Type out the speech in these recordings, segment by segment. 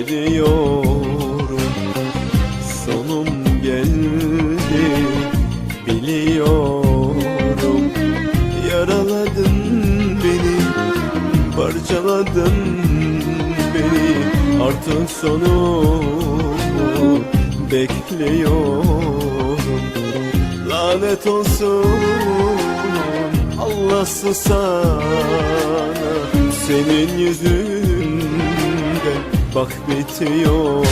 eriyorum. Sonum geldi biliyorum. Yaraladın beni parçaladın beni. Artık sonumu bekliyorum. Lanet olsun Allahsız sana Senin yüzünden. Bak bitiyor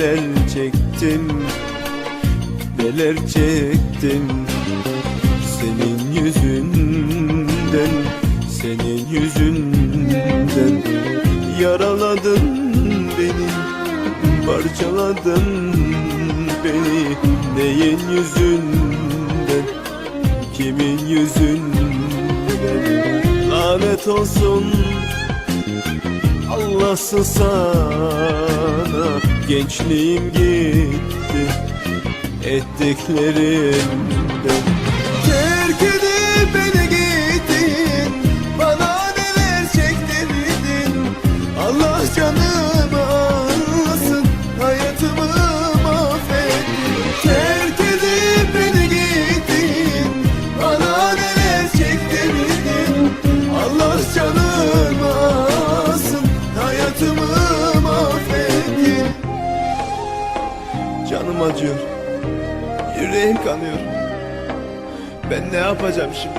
Neler çektim Neler çektim. Senin yüzünden Senin yüzünden Yaraladın beni Parçaladın beni. Neyin yüzünden Kimin yüzünden? Lanet olsun Allahsız sana gençliğim gitti ettiklerimden Terk edip beni Canım acıyor. Yüreğim kanıyor. Ben ne yapacağım şimdi?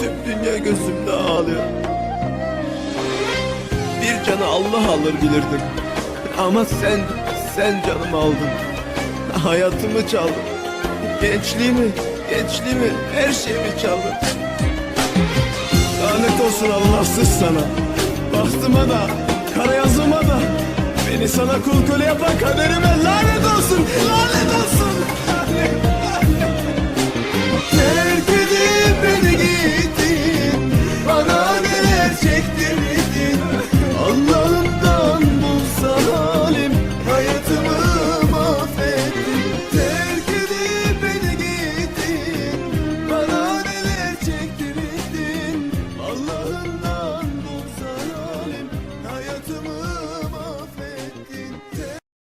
Tüm dünya gözümde ağlıyor. Bir canı Allah alır bilirdim. Ama sen, sen canımı aldın. Hayatımı çaldın. Gençliğimi, gençliğimi, her şeyimi çaldın. Lanet olsun Allahsız sana. Bahtıma da, Sana kul köle yapan kaderime lanet olsun Lanet olsun. Lanet